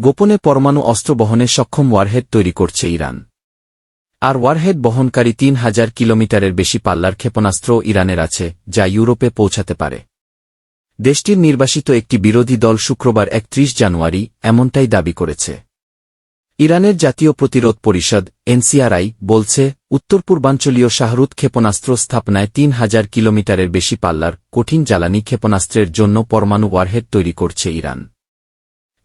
গোপনে পরমাণু অস্ত্র বহনে সক্ষম ওয়ারহেড তৈরি করছে ইরান। আর ওয়ারহেড বহনকারী তিন হাজার কিলোমিটারের বেশি পাল্লার ক্ষেপণাস্ত্র ইরানের আছে, যা ইউরোপে পৌঁছাতে পারে। দেশটির নির্বাসিত একটি বিরোধী দল শুক্রবার একত্রিশ জানুয়ারি এমনটাই দাবি করেছে। ইরানের জাতীয় প্রতিরোধ পরিষদ, এনসিআরআই, বলছে উত্তর পূর্বাঞ্চলীয় শাহরুদ ক্ষেপণাস্ত্র স্থাপনায় তিন হাজার কিলোমিটারের বেশি পাল্লার কঠিন জ্বালানি ক্ষেপণাস্ত্রের জন্য পরমাণু ওয়ারহেড তৈরি করছে ইরান।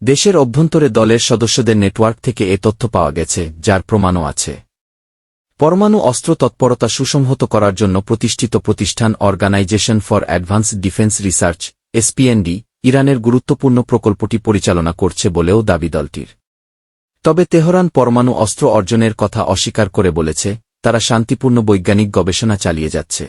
দেশের অভ্যন্তরে দলের সদস্যদের নেটওয়ার্ক থেকে এ তথ্য পাওয়া গেছে, যার প্রমাণও আছে। পরমাণু অস্ত্র তৎপরতা সুসংহত করার জন্য প্রতিষ্ঠিত প্রতিষ্ঠান organisation for advance defence research SPND ইরানের গুরুত্বপূর্ণ প্রকল্পটি পরিচালনা করছে বলেও দাবি দলটির। তবে তেহরান পরমাণু অস্ত্র অর্জনের কথা অস্বীকার করে বলেছে, তারা শান্তিপূর্ণ বৈজ্ঞানিক গবেষণা চালিয়ে যাচ্ছে।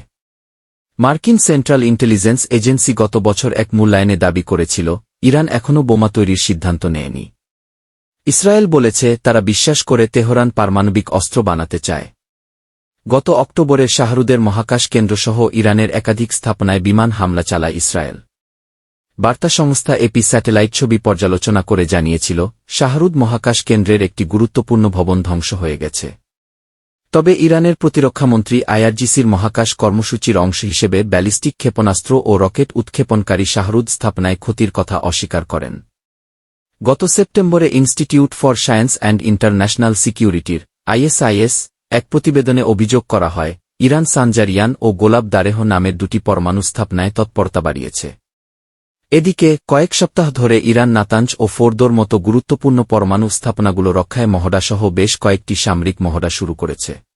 মার্কিন সেন্ট্রাল ইন্টেলিজেন্স এজেন্সি গত বছর এক মূল্যায়নে দাবি করেছিল ইরান এখনও বোমা তৈরির সিদ্ধান্ত নেয়নি। ইসরায়েল বলেছে তারা বিশ্বাস করে তেহরান পারমাণবিক অস্ত্র বানাতে চায়। গত অক্টোবরে শাহরুদের মহাকাশ কেন্দ্রসহ ইরানের একাধিক স্থাপনায় বিমান হামলা চালায় ইসরায়েল। বার্তা সংস্থা এপি স্যাটেলাইট ছবি পর্যালোচনা করে জানিয়েছিল, শাহরুদ মহাকাশ কেন্দ্রের একটি গুরুত্বপূর্ণ ভবন ধ্বংস হয়ে গেছে। তবে ইরানের প্রতিরক্ষামন্ত্রী আইআরজিসির মহাকাশ কর্মসূচির অংশ হিসেবে ব্যালিস্টিক ক্ষেপণাস্ত্র ও রকেট উৎক্ষেপণকারী শাহরুদ স্থাপনায় ক্ষতির কথা অস্বীকার করেন। গত সেপ্টেম্বরে institute for science and international সিকিউরিটির, আইএসআইএস, এক প্রতিবেদনে অভিযোগ করা হয়, ইরান সানজারিয়ান ও গোলাপ দারেহ নামের দুটি পরমাণু স্থাপনায় তৎপরতা বাড়িয়েছে। এদিকে, কয়েক সপ্তাহ ধরে ইরান, নাতাঞ্জ ও ফোরদোর মতো গুরুত্বপূর্ণ পরমাণু স্থাপনাগুলো রক্ষায় মহড়াসহ বেশ কয়েকটি সামরিক মহড়া শুরু করেছে।